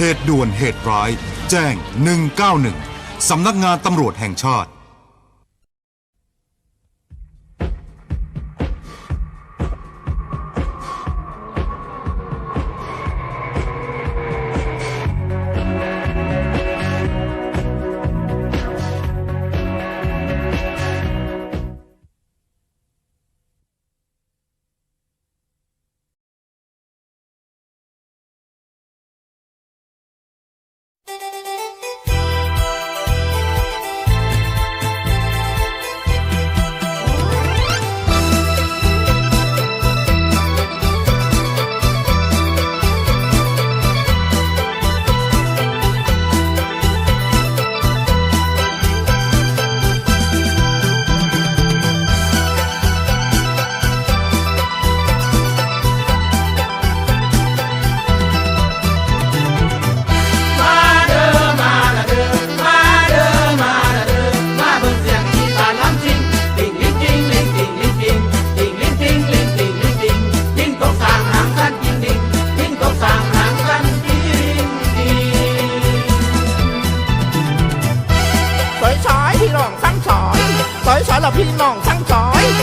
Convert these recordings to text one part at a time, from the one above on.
เหตุด่วนเหตุร้าย แจ้ง 191 สำนักงานตำรวจแห่งชาติ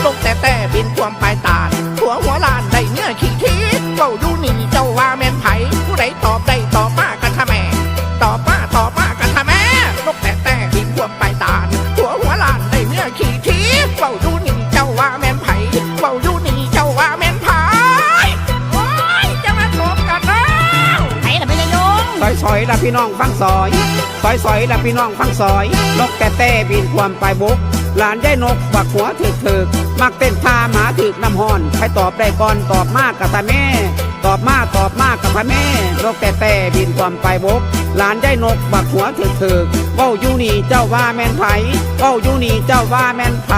ลงแต่แต่บินความปลายตาดหัวหัวลานได้เนื้อขี้ทีเว้าดูนี่เจ้าว่าแม่นไผผู้ใดตอบได้ตอบมากันทะแม่ตอบมาตอบมากันทะแม่ลงแต่แต่บินความปลายตาดหัวหัวลานได้เนื้อขี้ทีเว้าดูนี่เจ้าว่าแม่นไผเว้าดูนี่เจ้าว่าแม่นไผโอ้ยจะมาตบกันแล้วไผล่ะไม่ได้ยงซอยซอยละพี่น้องฟังซอยซอยซอยละพี่น้องฟังซอยนกแต่แต่บินความไปบุก หลานได้นกบักหัวถึกถึกมักเต้นพาหมาถึกน้ำหอนใครตอบได้ก่อนตอบมากกับตาแม่ ตอบมากตอบมากกับพ่อแม่นกแต่แต่บินความไปบก หลานได้นกบักหัวถึกถึกเว้าอยู่นี่เจ้าว่าแม่นไผเว้าอยู่นี่เจ้าว่าแม่นไผ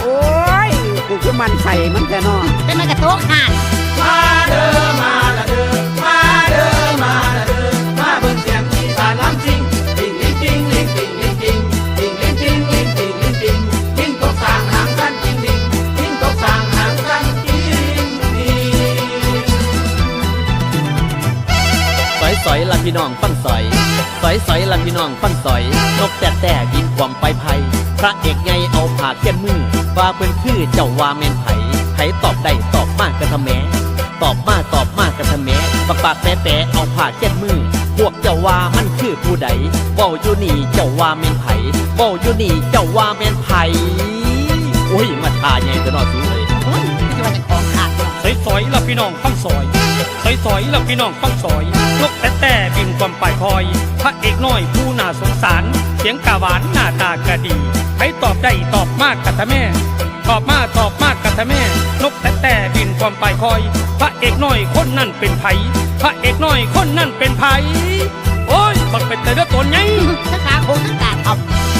โอ้ยกูคือมันใส่มันแต่นอนเป็นมันกระโตกห่าน ละพี่น้องฟังสอย สอยสอยละพี่น้องฟังสอย นกแต่แต่บินความไปภัยพระเอกไงเอาผ่าเขียนมือว่าเป็นคือเจ้าว่าแม่นไผไผตอบได้ตอบมากกันทำแหมตอบมาตอบมากกันทำแหมปากปากแปะแปะเอาผ่าเขียนมือพวกเจ้าว่ามันคือผู้ใดเว้าอยู่นี่เจ้าว่าแม่นไผเว้าอยู่นี่เจ้าว่าแม่นไผโอ้ยมาทาใหญ่ตัวน้อสูเลยโอ้ยที่ว่าจะของขาดเนาะสอยสอยละพี่น้องฟังสอย สอยสอยละพี่น้องฟังสอยนกแต่แต่บินความปลายคอย พระเอกน้อยผู้น่าสงสาร เสียงกาหวานหน้าตากะดีใครตอบได้ตอบมากกัทะแม่ ตอบมากตอบมากกัทะแม่ นกแต่แต่บินความปลายคอย พระเอกน้อยคนนั่นเป็นไผพระเอกน้อยคนนั่นเป็นไผโอ้ยบักเป็นแต่เด้อตัวไงทั้งขาโคงทั้งกาดอามาเด้อมาละเด้อมา